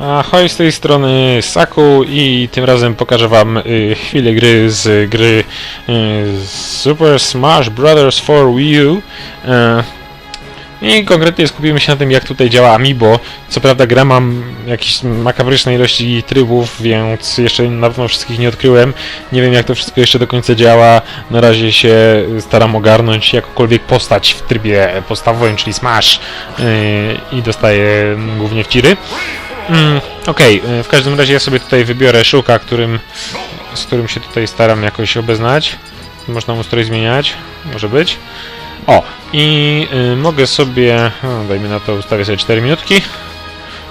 Ahoj, z tej strony Saku i tym razem pokażę wam y, chwilę gry z gry y, Super Smash Bros. for Wii U. E, I konkretnie skupimy się na tym, jak tutaj działa Amiibo. Co prawda gra mam jakieś makabryczne ilości trybów, więc jeszcze na pewno wszystkich nie odkryłem. Nie wiem, jak to wszystko jeszcze do końca działa. Na razie się staram ogarnąć jakąkolwiek postać w trybie podstawowym, czyli Smash. y, I dostaję głównie wciry. Mm, Okej, y, w każdym razie ja sobie tutaj wybiorę szuka, którym, z którym się tutaj staram jakoś obeznać. Można mu strój zmieniać, może być. O, i y, mogę sobie, no, dajmy na to, ustawię sobie 4 minutki.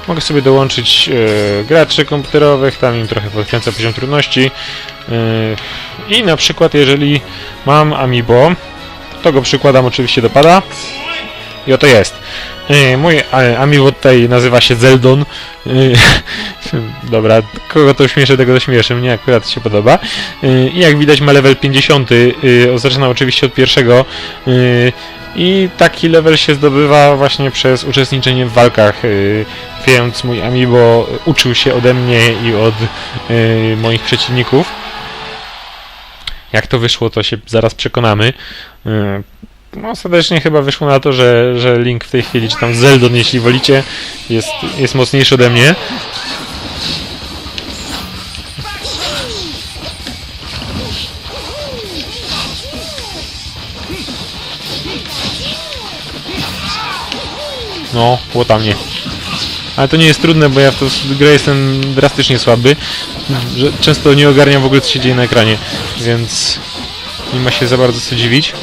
Mogę sobie dołączyć y, graczy komputerowych, tam im trochę podkręcę poziom trudności. Y, I na przykład, jeżeli mam Amiibo, to go przykładam oczywiście do pada. I oto jest. Yy, mój e, Amiibo tutaj nazywa się Zeldon. Yy, dobra, kogo to śmieszy, tego to śmieszy. Mnie akurat się podoba. I jak widać ma level 50. Yy, zaczyna oczywiście od pierwszego. I taki level się zdobywa właśnie przez uczestniczenie w walkach. Więc mój Amiibo uczył się ode mnie i od moich przeciwników. Jak to wyszło, to się zaraz przekonamy. No, ostatecznie chyba wyszło na to, że, że Link w tej chwili, czy tam Zeldon, jeśli wolicie, jest, jest mocniejszy ode mnie. No, łota mnie. Ale to nie jest trudne, bo ja w tą grę jestem drastycznie słaby. Że często nie ogarniam w ogóle, co się dzieje na ekranie, więc nie ma się za bardzo co dziwić.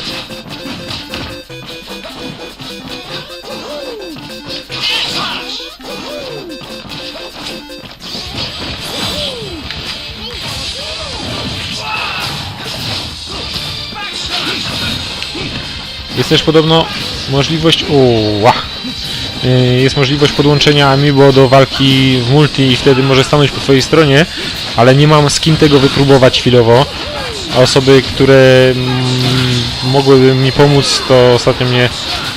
Jest też podobno możliwość... Uła. Yy, Jest możliwość podłączenia Amiibo do walki w multi i wtedy może stanąć po twojej stronie, ale nie mam z kim tego wypróbować chwilowo. A osoby, które mm, mogłyby mi pomóc, to ostatnio mnie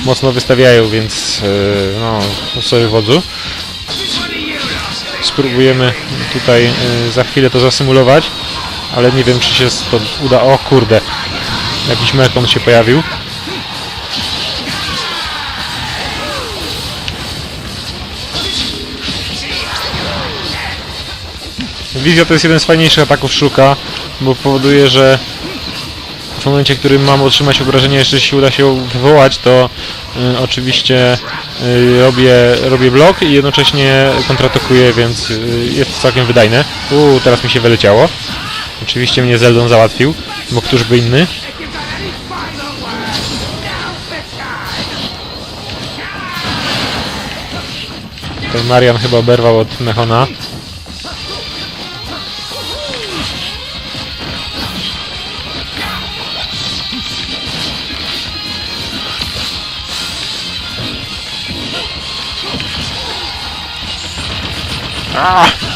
mocno wystawiają, więc yy, no, sorry wodzu. Spróbujemy tutaj yy, za chwilę to zasymulować, ale nie wiem, czy się to uda. O kurde, jakiś mekon się pojawił. Wizja to jest jeden z fajniejszych ataków Szuka, bo powoduje, że w momencie, w którym mam otrzymać obrażenie, jeszcze się uda się wywołać, to y, oczywiście y, robię, robię blok i jednocześnie kontratakuję, więc y, jest całkiem wydajne. Uuu, teraz mi się wyleciało. Oczywiście mnie Zeldon załatwił, bo któż by inny. Ten Marian chyba oberwał od Mechona. O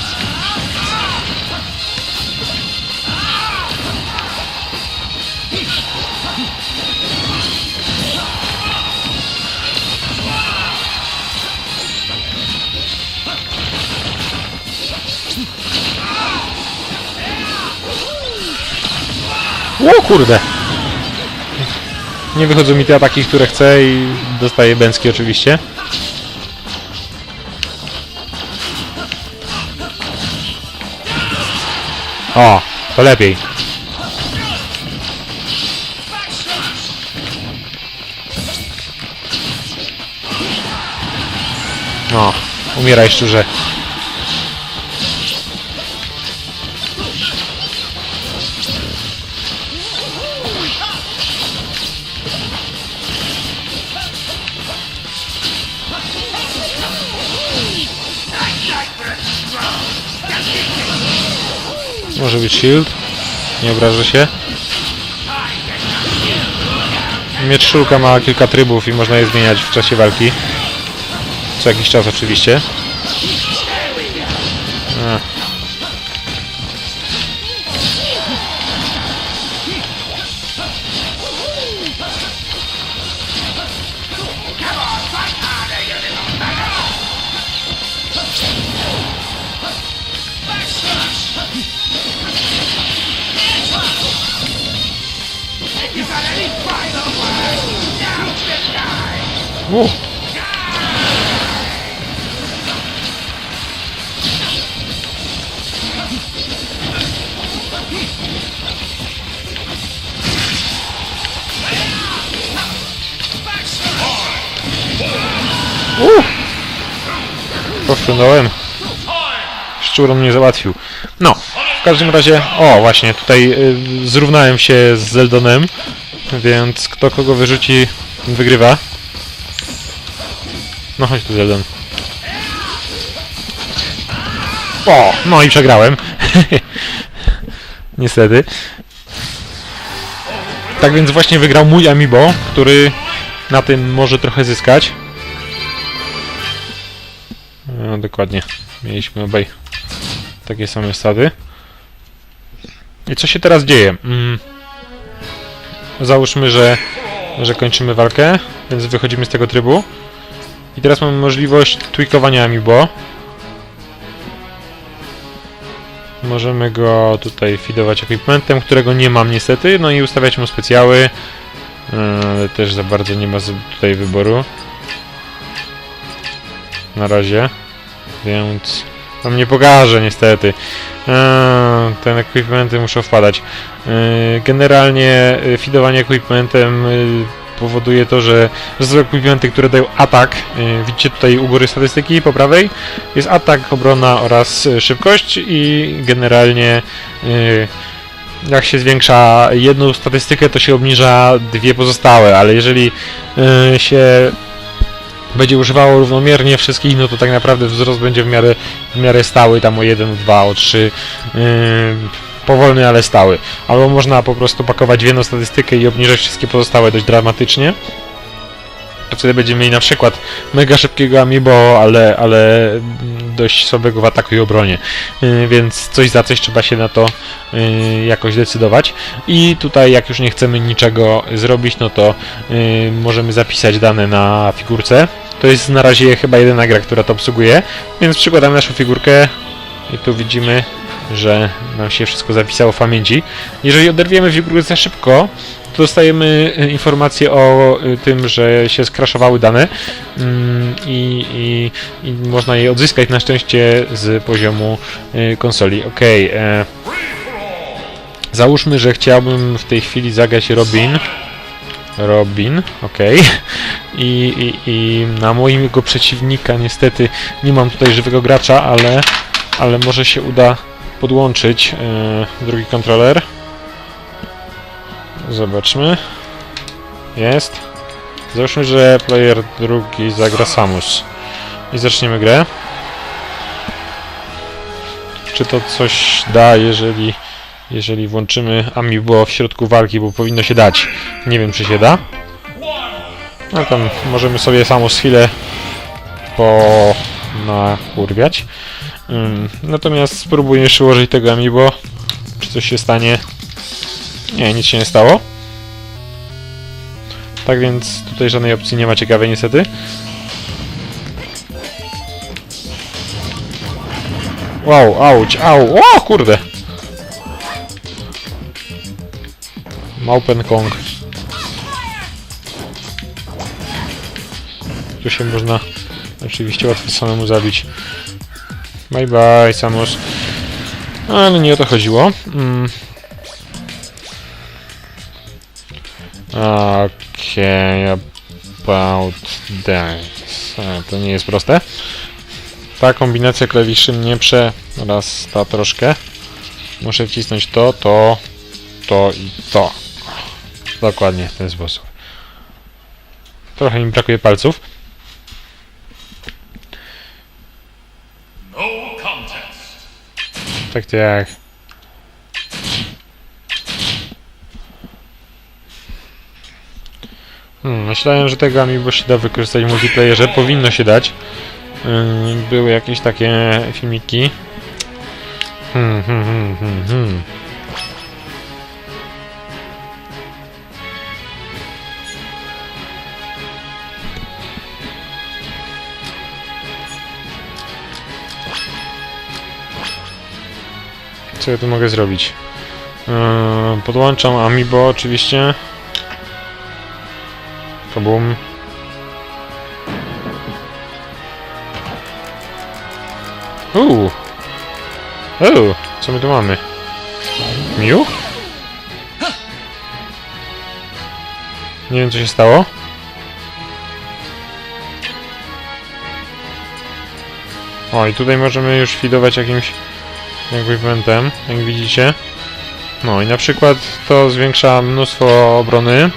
kurde! Nie wychodzą mi te ataki, które chcę i dostaję bęcki oczywiście. To lepiej. O, umieraj szczurze. Może być shield. Nie obrażę się. Miecz ma kilka trybów i można je zmieniać w czasie walki. Co jakiś czas oczywiście. U. U. Powstrzymałem. Szczur mnie załatwił. No, w każdym razie, o właśnie, tutaj y, zrównałem się z Zeldonem, więc kto kogo wyrzuci, wygrywa. No chodź tu Zeldon. O, no i przegrałem. Niestety. Tak więc właśnie wygrał mój Amiibo, który na tym może trochę zyskać. No, dokładnie. Mieliśmy obaj takie same stady. I co się teraz dzieje? Mm. Załóżmy, że, że kończymy walkę, więc wychodzimy z tego trybu. I teraz mamy możliwość tweakowania Amiibo. Możemy go tutaj feedować equipmentem, którego nie mam niestety, no i ustawiać mu specjały. Yy, Ale też za bardzo nie ma tutaj wyboru. Na razie. Więc wam nie pokażę niestety. Eee, Ten equipmenty muszą wpadać. Eee, Generalnie e, feedowanie equipmentem e, powoduje to, że że są które dają atak. E, Widzicie tutaj u góry statystyki po prawej. Jest atak, obrona oraz e, szybkość i generalnie e, jak się zwiększa jedną statystykę, to się obniża dwie pozostałe, ale jeżeli się będzie używało równomiernie wszystkich, no to tak naprawdę wzrost będzie w miarę, w miarę stały, tam o 1, o 2, o 3, yy, powolny, ale stały. Albo można po prostu pakować w jedną statystykę i obniżać wszystkie pozostałe dość dramatycznie. To wtedy będziemy mieli na przykład mega szybkiego amiibo, ale, ale dość słabego w ataku i obronie. Yy, więc coś za coś trzeba się na to yy, jakoś decydować. I tutaj jak już nie chcemy niczego zrobić, no to yy, możemy zapisać dane na figurce. To jest na razie chyba jedyna gra, która to obsługuje, więc przykładamy naszą figurkę i tu widzimy, że nam się wszystko zapisało w pamięci. Jeżeli oderwiemy figurkę za szybko, to dostajemy y, informację o y, tym, że się skraszowały dane mm, i, i, i można je odzyskać na szczęście z poziomu y, konsoli. Ok. E, załóżmy, że chciałbym w tej chwili zagrać Robin. Robin, okej. I, i, I na mojego przeciwnika niestety nie mam tutaj żywego gracza, ale, ale może się uda podłączyć e, drugi kontroler. Zobaczmy. Jest. Załóżmy, że player drugi zagra Samus. I zaczniemy grę. Czy to coś da, jeżeli, jeżeli włączymy Amiibo w środku walki, bo powinno się dać. Nie wiem, czy się da. No tam możemy sobie Samus chwilę po nakurwiać. Natomiast spróbuję jeszcze ułożyć tego Amiibo. Czy coś się stanie? Nie, nic się nie stało. Tak więc tutaj żadnej opcji nie ma ciekawej niestety. Wow, auć, au, o kurde! Małpen Kong. Tu się można oczywiście łatwo samemu zabić. Bye bye, Samus. Ale nie o to chodziło. Mm. Okay, about that. E, To nie jest proste. Ta kombinacja klawiszy mnie przerasta troszkę. Muszę wcisnąć to, to, to i to. Dokładnie w ten sposób. Trochę mi brakuje palców. No contest. Tak, tak. Hmm, myślałem, że tego amiibo się da wykorzystać w multiplayerze. Powinno się dać. Yy, były jakieś takie filmiki. Hmm, hmm, hmm, hmm, hmm. co ja tu mogę zrobić? Yy, podłączam Amiibo oczywiście. Kabum. Uuu. Uuu, co my tu mamy? Miu? Nie wiem co się stało. O, i tutaj możemy już fidować jakimś jakby eventem, jak widzicie. No i na przykład to zwiększa mnóstwo obrony,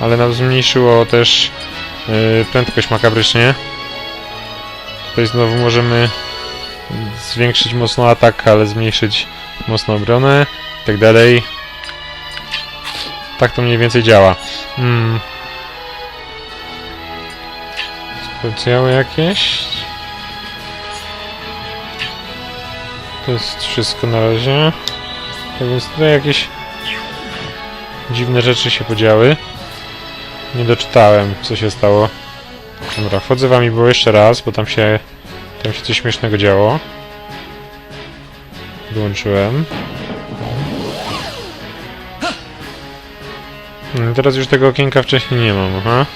ale nam zmniejszyło też yy, prędkość makabrycznie. Tutaj znowu możemy zwiększyć mocno atak, ale zmniejszyć mocno obronę i tak dalej. Tak to mniej więcej działa. Hmm. Specjały jakieś? To jest wszystko na razie. Tak więc tutaj jakieś dziwne rzeczy się podziały. Nie doczytałem, co się stało. Dobra, wchodzę wami było jeszcze raz, bo tam się tam się coś śmiesznego działo. Wyłączyłem. No, teraz już tego okienka wcześniej nie mam, aha.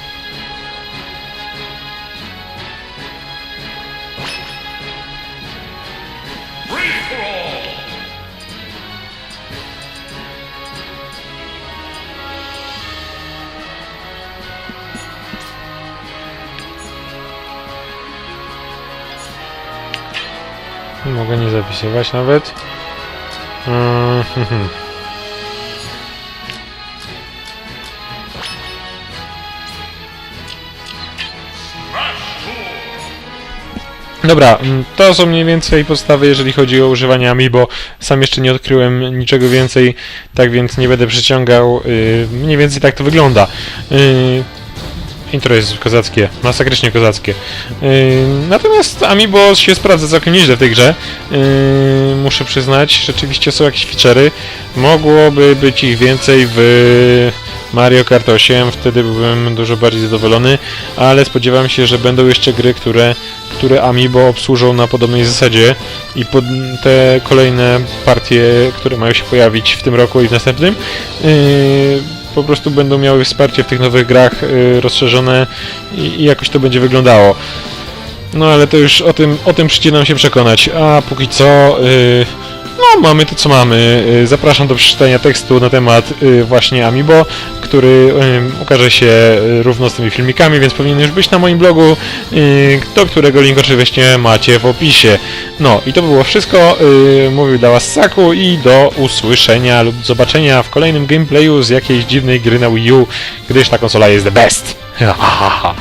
Mogę nie zapisywać nawet. Mhm. Crash Tour! Dobra, mm, to są mniej więcej podstawy, jeżeli chodzi o używanie Amiibo. Sam jeszcze nie odkryłem niczego więcej, tak więc nie będę przyciągał. Yy, mniej więcej tak to wygląda. Intro jest kozackie, masakrycznie kozackie. Yy, natomiast Amiibo się sprawdza całkiem nieźle w tej grze. Yy, muszę przyznać, rzeczywiście są jakieś feature'y. Mogłoby być ich więcej w Mario Kart 8, wtedy byłbym dużo bardziej zadowolony, ale spodziewam się, że będą jeszcze gry, które, które Amiibo obsłużą na podobnej zasadzie i te kolejne partie, które mają się pojawić w tym roku i w następnym, yy, po prostu będą miały wsparcie w tych nowych grach yy, rozszerzone i, jakoś to będzie wyglądało. No ale to już o tym, o tym przyjdzie nam się przekonać, a póki co... Yy, no, mamy to co mamy. Y, Zapraszam do przeczytania tekstu na temat y, właśnie Amiibo, który y, ukaże się równo z tymi filmikami, więc powinien już być na moim blogu, do którego link oczywiście macie w opisie. No i to było wszystko. Mówił dla Was Saku i do usłyszenia lub zobaczenia w kolejnym gameplayu z jakiejś dziwnej gry na Wii U, gdyż ta konsola jest the best. Ha, ha, ha.